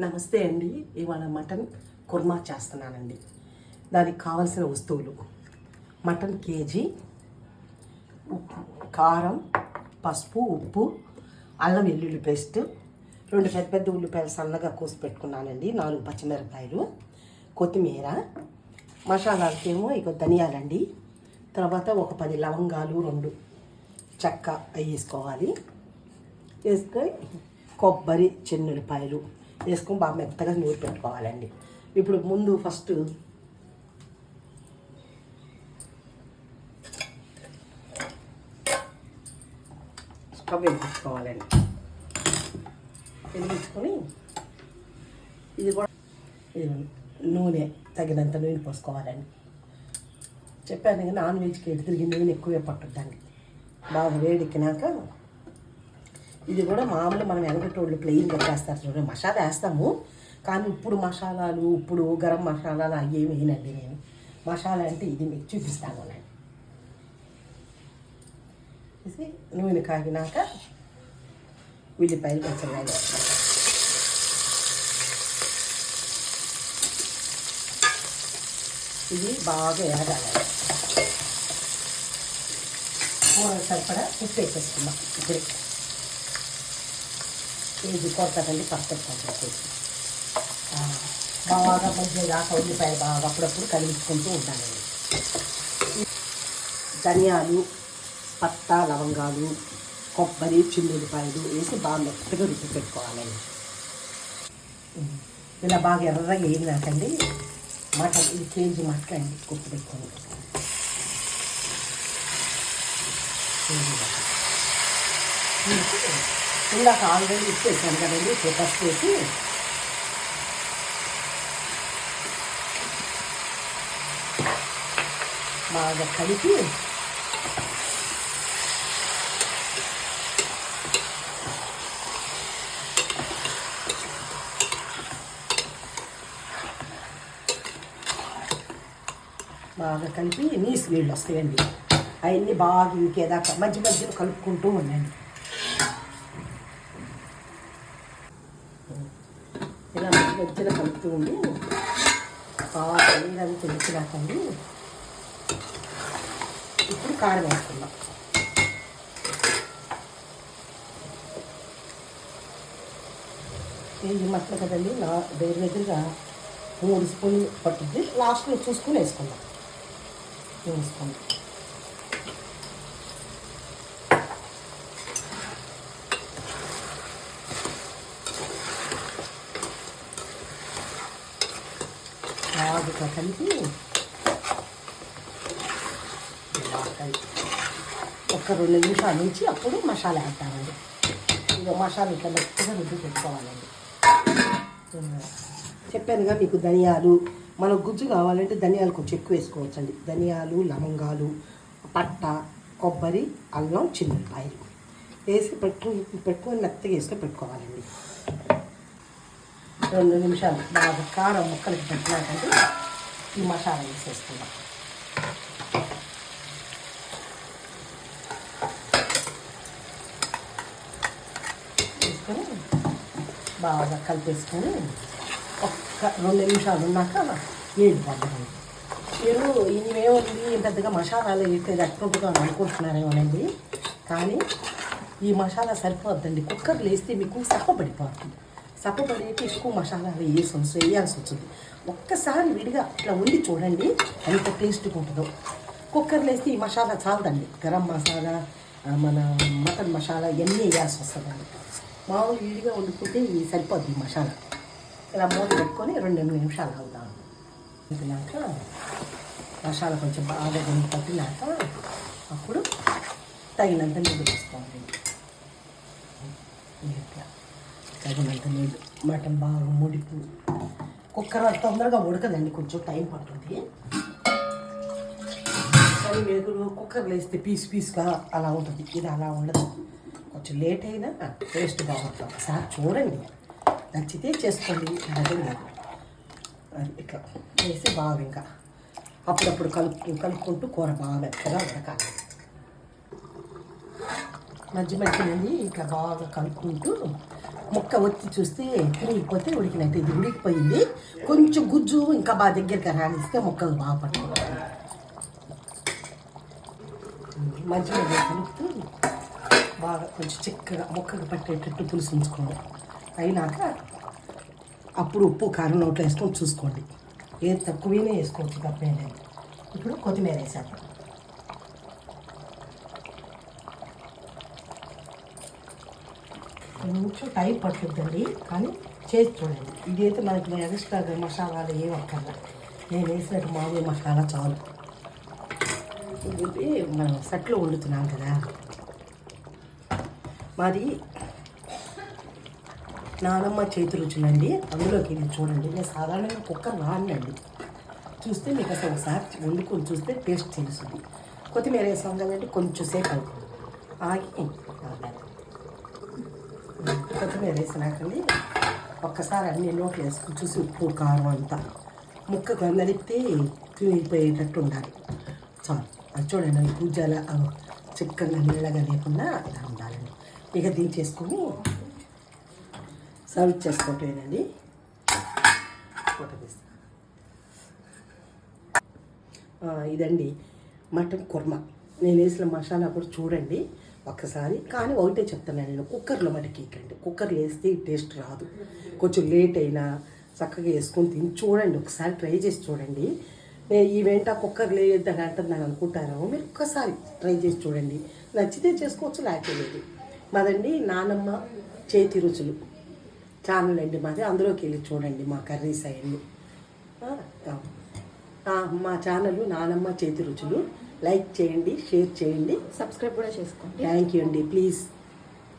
నమస్తే అండి. ఇవాళ మటన్ కుర్మా చేస్తున్నానండి. దానికి కావలసిన వస్తువులు. మటన్ కేజీ కారం పసుపు ఉప్పు అల్లం వెల్లుల్లి పేస్ట్ రెండు పెద్ద పెద్ద ఉల్లిపాయలు సన్నగా కోసి పెట్టుకున్నానండి. నాలుగు పచ్చిమిరపకాయలు కొత్తిమీర మసాలాకేమో ఇక ధనియాలండి. తర్వాత ఒక పది లవంగాలు రెండు చెక్క అవి వేసుకోవాలి వేసుకొని కొబ్బరి చెన్నులపాయలు వేసుకొని బాగా మెత్తగా నూరి పెట్టుకోవాలండి. ఇప్పుడు ముందు ఫస్ట్ స్టవ్ వెలిగించుకోవాలండి. వెలిగించుకొని ఇది కూడా ఇది నూనె తగినంత నూనె పోసుకోవాలండి. చెప్పాను కదా నాన్ వెజ్కి ఎటు తిరిగి నూనె ఎక్కువే పట్టుద్దండి. బాగా వేడెక్కినాక ఇది కూడా మామూలు మనం వెనకటోళ్ళు ప్లెయిన్ పెట్టేస్తారు చూడండి. మసాలా వేస్తాము. కానీ ఇప్పుడు మసాలాలు ఇప్పుడు గరం మసాలాలు అవి ఏమి వేయనండి నేను. మసాలా అంటే ఇది మీకు చూపిస్తాను నేను నూనె కాగినాక ఉల్లిపాయలు పచ్చడిగా ఇది బాగా ఏగాలి. కూర సరిపడా ఉప్పు వేసేసుకుందాం. ఇప్పుడే. ఇది కొడతాకండి పర్ఫెక్ట్ అవుతుంది బాగా మధ్య దాకా ఉల్లిపాయ బాగా అప్పుడప్పుడు కలిగించుకుంటూ ఉంటానండి. ధనియాలు పత్తా లవంగాలు కొబ్బరి చిల్లుల్లిపాయలు వేసి బాగా మెత్తగా రుచి పెట్టుకోవాలండి. ఇలా బాగా ఎర్రగా వేయినాకండి మటన్ ఇది కేజీ మటన్ అండి కుప్పు పెట్టుకోండి ఇందాక ఆల్రెడీ ఇచ్చేసాను కదండి ఇప్పుడు చేసి వేసి బాగా కలిపి. బాగా కలిపి నీసు నీళ్ళు వస్తాయండి. అవన్నీ బాగా ఇంకేదాకా మధ్య మధ్యలో కలుపుకుంటూ ఉండండి. ఇలా కలుపుతూ ఉండి బాగా నీళ్ళని తెలిసినాకండి ఇప్పుడు కారం వేసుకుందాం. ఇది మసాలా కదండి? నా దగ్గర దగ్గరగా మూడు స్పూన్లు పట్టుద్ది. లాస్ట్లో చూసుకుని వేసుకుందాం. వేసుకుందాం బాగా కలిపి ఒక రెండు నిమిషాల నుంచి అప్పుడు మసాలా వేస్తామండి ఇక మసాలా ఇట్లా మెత్తగా రుద్దు పెట్టుకోవాలండి చెప్పానుగా మీకు ధనియాలు మనకు గుజ్జు కావాలంటే ధనియాలు కొంచెం ఎక్కువ వేసుకోవచ్చండి. ధనియాలు లవంగాలు పట్ట కొబ్బరి అల్లం చిన్నపాయలు. వేసి పెట్టుకుని పెట్టుకొని మెత్తగా వేసుకొని పెట్టుకోవాలండి. రెండు నిమిషాలు బాగా కారం ముక్కలకి పెట్టినాకంటే ఈ మసాలా వేసేసుకుందాం వేసుకొని బాగా కలిపేసుకొని ఒక్క రెండు నిమిషాలు ఉన్నాక ఏడు పడ్డాను మీరు ఇవేముంది పెద్దగా మసాలాలు వేస్తే ఎట్లుంటుందో అని అనుకుంటున్నారేమోనండి కానీ ఈ మసాలా సరిపోద్దండి. కుక్కర్లో వేస్తే మీకు సప్పబడిపోతుంది సప్పబడేటి ఎక్కువ మసాలాలు వేసి వేయాల్సి వచ్చింది ఒక్కసారి విడిగా ఇట్లా ఉండి చూడండి ఎంత టేస్ట్గా ఉంటుందో. కుక్కర్లో వేస్తే ఈ మసాలా చాలదండి. గరం మసాలా మన మటన్ మసాలా ఇవన్నీ వేయాల్సి వస్తుందండి. మామూలు విడిగా వండుకుంటే ఇది సరిపోద్ది ఈ మసాలా. ఇలా మూత పెట్టుకొని రెండు ఎనిమిది నిమిషాలు అవుదాం పెట్టినాక మసాలా కొంచెం బాగా పట్టినాక అప్పుడు తగినంత నీళ్ళు వేసుకోవాలి ఇట్లా తగినంత నీళ్ళు మటన్ బాగా ముడిపు. కుక్కర్ అంత తొందరగా ఉడకదండి కొంచెం టైం పడుతుంది. కానీ మీరు కుక్కర్లో వేస్తే పీస్ పీస్గా అలా ఉంటుంది. ఇది అలా ఉండదు. కొంచెం లేట్ అయినా టేస్ట్ బాగుంటుంది. ఒకసారి చూడండి. నచ్చితే చేసుకోండి. అదే లేదు. అది ఇట్లా వేసి బాగా ఇంకా. అప్పుడప్పుడు కలుపు కలుపుకుంటూ కూర బాగా మెత్తగా ఉడకాలి. మధ్య మధ్య ఇట్లా బాగా కలుపుకుంటూ ముక్క వచ్చి చూస్తే తిరిగిపోతే ఉడికినట్టు. ఇది ఉడికిపోయింది. కొంచెం గుజ్జు ఇంకా బాగా దగ్గరికి రాణిస్తే ముక్కలు బాగా పట్టుకుంటాయి. మంచిగా కలుపుతూ బాగా కొంచెం చిక్కగా ముక్కగా పట్టేటట్టు పులుసు ఉంచుకోండి. అయినాక అప్పుడు ఉప్పు కారం నోట్లో వేసుకొని చూసుకోండి. ఏది తక్కువనే వేసుకోవచ్చు తప్పేం లేదు. ఇప్పుడు కొత్తిమీర వేసేద్దాం. కొంచెం టైం పడుతుందండి. కానీ చేసి చూడండి. ఇదైతే మనకి ఎక్స్ట్రాగా మసాలాలు ఏమి అక్కర్లా. నేను వేసినట్టు మామూలు మసాలా చాలు. ఇది మనం సెట్లో వండుతున్నాం కదా. మాది నానమ్మ చేతి రుచులండి. అందులోకి ఇది చూడండి. నేను సాధారణంగా కుక్కర్ రానండి చూస్తే మీకు అసలు ఒకసారి వండుకొని చూస్తే టేస్ట్ తెలుస్తుంది. కొత్తిమీర వేసాం కదండి కొంచెం సేపు ఆగి కొత్తిమీర వేసినాకండి ఒక్కసారి అన్ని నోట్లు వేసుకుని చూసి ఉప్పు కారం అంతా ముక్కకు నలిపితే తిరిగిపోయేటట్టు ఉండాలి. చాలు. అది చూడండి అవి పూజల చిక్కగా నీళ్ళగా లేకుండా అలా ఉండాలండి ఇక దించేసుకొని సర్వ్ చేసుకోవటమేనండి. ఫోటో ఇదండి మటన్ కుర్మా. నేను వేసిన మసాలా కూడా చూడండి. ఒక్కసారి. కానీ ఒకటే చెప్తాను నేను కుక్కర్లో మటుకేకండి కుక్కర్లో వేస్తే టేస్ట్ రాదు. కొంచెం లేట్ అయినా చక్కగా వేసుకొని తిని చూడండి ఒకసారి ట్రై చేసి చూడండి. నేను ఈ వెంట కుక్కర్ లేదని అంటున్నాను అనుకుంటారో మీరు ఒక్కసారి ట్రై చేసి చూడండి. నచ్చితే చేసుకోవచ్చు లేకపోలేదు మాదండి నానమ్మ చేతి రుచులు. ఛానల్ అండి మాది అందులోకి వెళ్ళి చూడండి మా కర్రీస్ అవన్నీ. మా ఛానల్ నానమ్మ చేతి రుచులు. లైక్ చేయండి షేర్ చేయండి. సబ్స్క్రైబ్ కూడా చేసుకోండి. థ్యాంక్ యూ అండి. ప్లీజ్